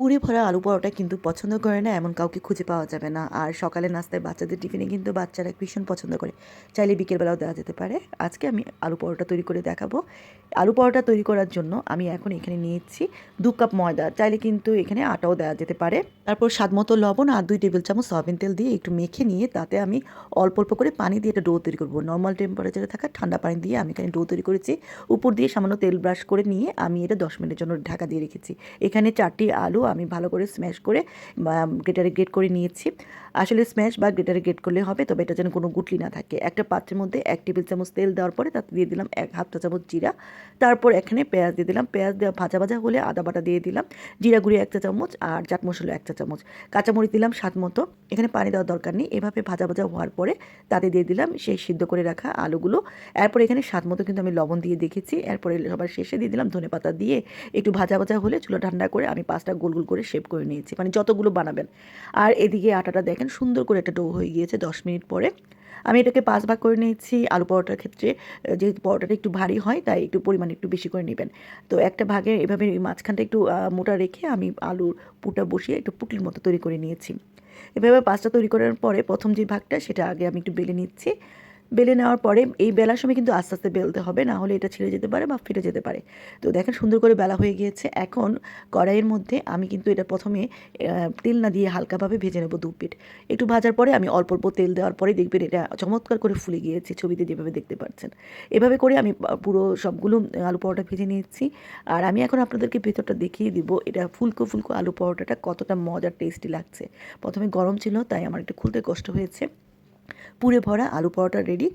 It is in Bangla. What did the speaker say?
পুরি ভরা আলু পরোটা কিন্তু পছন্দ করে না, এমন কাউকে খুঁজে পাওয়া যাবে না। আর সকালে নাস্তায় বাচ্চাদের টিফিনে কিন্তু বাচ্চারা ভীষণ পছন্দ করে। চাইলে বিকেলবেলাও দেওয়া যেতে পারে। আজকে আমি আলু পরোটা তৈরি করে দেখাবো। আলু পরোটা তৈরি করার জন্য আমি এখন এখানে নিয়েছি দু কাপ ময়দা। চাইলে কিন্তু এখানে আটাও দেওয়া যেতে পারে। তারপর স্বাদ মতো লবণ আর দুই টেবিল চামচ সয়াবিন তেল দিয়ে একটু মেখে নিয়ে তাতে আমি অল্প অল্প করে পানি দিয়ে এটা ডো তৈরি করব। নর্মাল টেম্পারেচারে থাকা ঠান্ডা পানি দিয়ে আমি এখানে ডো তৈরি করেছি। উপর দিয়ে সামান্য তেল ব্রাশ করে নিয়ে আমি এটা দশ মিনিটের জন্য ঢাকা দিয়ে রেখেছি। এখানে চারটি আলু আমি ভালো করে স্ম্যাশ করে গ্রেটারে গ্রেট করে নিয়েছি। আসলে স্ম্যাশ বা গ্রেটারে গ্রেট করলে হবে, তবে এটা যেন কোনো গুটলি না থাকে। একটা পাত্রের মধ্যে এক টেবিল চামচ তেল দেওয়ার পরে তাতে দিয়ে দিলাম এক হাফ চা চামচ জিরা। তারপর এখানে পেঁয়াজ দিয়ে দিলাম। পেঁয়াজ দেওয়া ভাজা ভাজা হলে আদা বাটা দিয়ে দিলাম। জিরা গুঁড়ি এক চা চামচ আর চাট মশলা এক চা চামচ। কাঁচামরিচ দিলাম স্বাদ মতো। এখানে পানি দেওয়ার দরকার নেই। এভাবে ভাজা ভাজা হওয়ার পরে তাতে দিয়ে দিলাম সেই সিদ্ধ করে রাখা আলুগুলো। এরপর এখানে স্বাদ মতো কিন্তু আমি লবণ দিয়ে দেখেছি। এরপরে সবার শেষে দিয়ে দিলাম ধনে পাতা দিয়ে। একটু ভাজা ভাজা হলে চুলো ঠান্ডা করে আমি পাঁচটা গোল গোল করে শেপ করে নিয়েছি। মানে যতগুলো বানাবেন। আর এদিকে আটাটা দেখেন, সুন্দর করে একটা ডো হয়ে গিয়েছে দশ মিনিট পরে। আমি এটাকে পাঁচ ভাগ করে নিয়েছি। আলু পরোটার ক্ষেত্রে যেহেতু পরোটাটা একটু ভারী হয়, তাই একটু পরিমাণ একটু বেশি করে নেবেন। তো একটা ভাগে এভাবে মাঝখানটা একটু মোটা রেখে আমি আলুর পুটা বসিয়ে একটু পুটলির মতো তৈরি করে নিয়েছি। এভাবে পাঁচটা তৈরি করার পরে প্রথম যে ভাগটা, সেটা আগে আমি একটু বেলে নিচ্ছি। বেলে নেওয়ার পরে এই বেলার সময় কিন্তু আস্তে আস্তে বেলতে হবে, না হলে এটা ছিঁড়ে যেতে পারে বা ফিরে যেতে পারে। তো দেখেন সুন্দর করে বেলা হয়ে গিয়েছে। এখন কড়াইয়ের মধ্যে আমি কিন্তু এটা প্রথমে তেল না দিয়ে হালকাভাবে ভেজে নেব দু পিঠ। একটু ভাজার পরে আমি অল্প অল্প তেল দেওয়ার পরে দেখবেন এটা চমৎকার করে ফুলে গিয়েছে, ছবিতে যেভাবে দেখতে পাচ্ছেন। এভাবে করে আমি পুরো সবগুলো আলু পরোটা ভেজে নিয়েছি। আর আমি এখন আপনাদেরকে ভেতরটা দেখিয়ে দিব, এটা ফুলকো ফুলকো আলু পরোটাটা কতটা মজার টেস্টি লাগছে। প্রথমে গরম ছিল, তাই আমার একটু খুলতে কষ্ট হয়েছে। পুরে ভরা আলু পরোটা রেডি